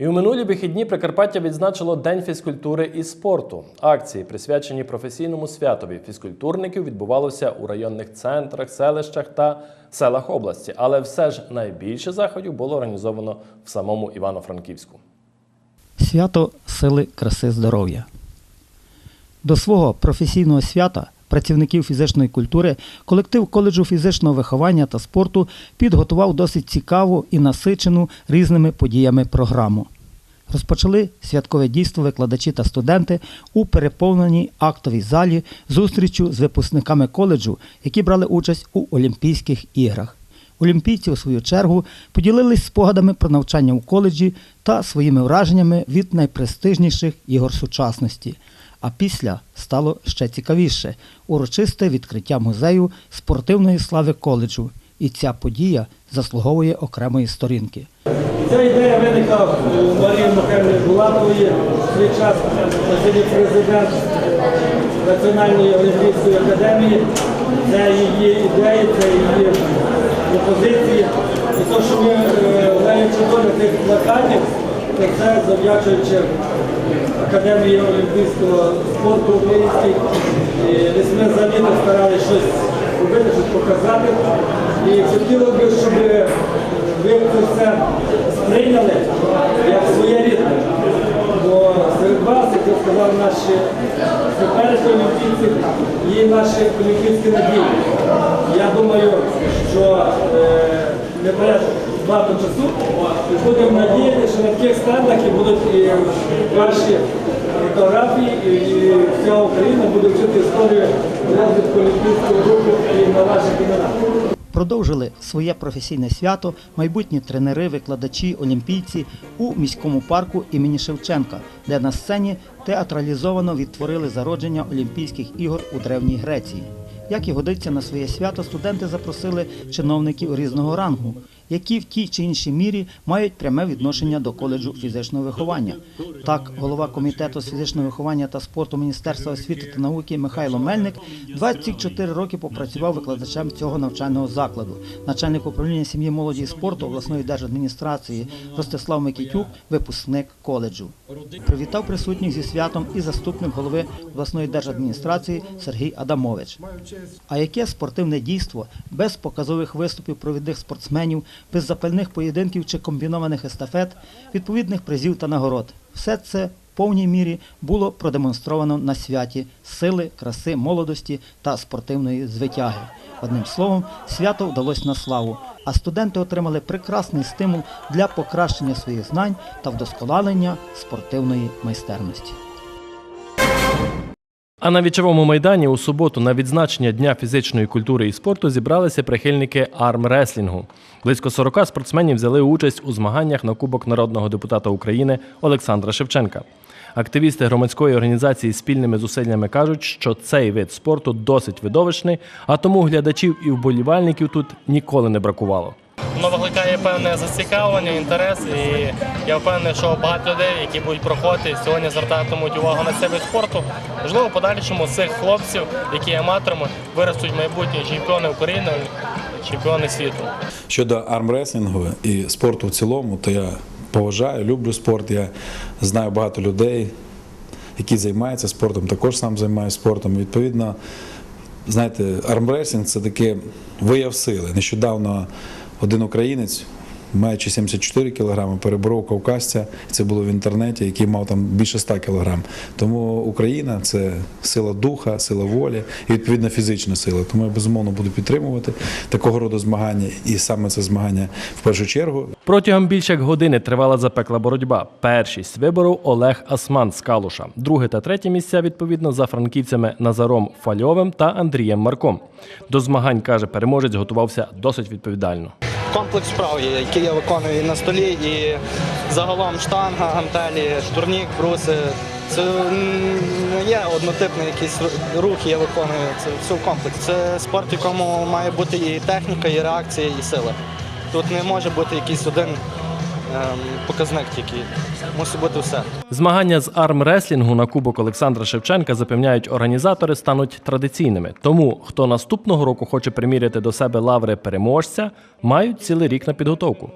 І у минулі вихідні Прикарпаття відзначило День фізкультури і спорту. Акції, присвячені професійному святові фізкультурників, відбувалося у районних центрах, селищах та селах області. Але все ж найбільше заходів було організовано в самому Івано-Франківську. Свято сили, краси, здоров'я. До свого професійного свята працівників фізичної культури колектив коледжу фізичного виховання та спорту підготував досить цікаву і насичену різними подіями програму. Розпочали святкове дійство викладачі та студенти у переповненій актовій залі зустрічю з випускниками коледжу, які брали участь у Олімпійських іграх. Олімпійці, у свою чергу, поділились спогадами про навчання у коледжі та своїми враженнями від найпрестижніших ігор сучасності. А після стало ще цікавіше урочисте відкриття музею спортивної слави коледжу. І ця подія заслуговує окремої сторінки. Ця ідея виникла у Марії Михайловни Булатової. В свій час президент Національної олімпійської академії. Це її ідеї, це її пропозиції. І те, що ми маємо чудові тих плакатів, це завдячуючи Академії олімпійського спорту українській. І десь ми за літо старалися щось робити, щось показати. І хотіло б, щоб ви все сприйняли як своє рідне. Бо серед вас, як я сказав, наші теперішні олімпійці є наші олімпійські надії. Я думаю, що е, не бере багато часу і будемо надіяти, що на таких стендах і будуть і ваші фотографії, і, і вся Україна буде вчити історію розвитку олімпійського руху і на ваших іменах. Продовжили своє професійне свято майбутні тренери, викладачі, олімпійці у міському парку імені Шевченка, де на сцені театралізовано відтворили зародження Олімпійських ігор у Древній Греції. Як і годиться на своє свято, студенти запросили чиновників різного рангу, які в тій чи іншій мірі мають пряме відношення до коледжу фізичного виховання. Так, голова комітету з фізичного виховання та спорту Міністерства освіти та науки Михайло Мельник 24 роки попрацював викладачем цього навчального закладу. Начальник управління сім'ї, молоді і спорту обласної держадміністрації Ростислав Микітюк, випускник коледжу. Привітав присутніх зі святом і заступник голови обласної держадміністрації Сергій Адамович. А яке спортивне дійство без показових виступів провідних спортсменів, без запальних поєдинків чи комбінованих естафет, відповідних призів та нагород? Все це в повній мірі було продемонстровано на святі сили, краси, молодості та спортивної звитяги. Одним словом, свято вдалося на славу, а студенти отримали прекрасний стимул для покращення своїх знань та вдосконалення спортивної майстерності. А на вічовому майдані у суботу на відзначення Дня фізичної культури і спорту зібралися прихильники армреслінгу. Близько 40 спортсменів взяли участь у змаганнях на Кубок народного депутата України Олександра Шевченка. Активісти громадської організації спільними зусиллями кажуть, що цей вид спорту досить видовищний, а тому глядачів і вболівальників тут ніколи не бракувало. Воно викликає певне зацікавлення, інтерес, і я впевнений, що багато людей, які будуть проходити, сьогодні звертатимуть увагу на цей вид спорту. Можливо, в подальшому цих хлопців, які аматорами, виростуть майбутні чемпіони України, чемпіони світу. Щодо армреслінгу і спорту в цілому, то я поважаю, люблю спорт. Я знаю багато людей, які займаються спортом, також сам займаюся спортом. Відповідно, знаєте, армреслінг це таке вияв сили. Нещодавно один українець. Маючи 74 кг, переборов кавказця, це було в інтернеті, який мав там більше 100 кг. Тому Україна це сила духа, сила волі і відповідно фізична сила. Тому я безумовно буду підтримувати такого роду змагання, і саме це змагання в першу чергу. Протягом більше як години тривала запекла боротьба. Першість виборов Олег Асман з Калуша. Друге та третє місця відповідно за франківцями Назаром Фальовим та Андрієм Марком. До змагань каже, переможець готувався досить відповідально. Комплекс вправ, є, який я виконую і на столі, і загалом штанга, гантелі, штурнік, бруси. Це не є однотипний якийсь рух, я виконую. Це все комплекс. Це спорт, в якому має бути і техніка, і реакція, і сила. Тут не може бути якийсь один показник тільки. Мусить бути все. Змагання з армреслінгу на Кубок Олександра Шевченка запевняють організатори стануть традиційними. Тому хто наступного року хоче приміряти до себе лаври переможця, мають цілий рік на підготовку.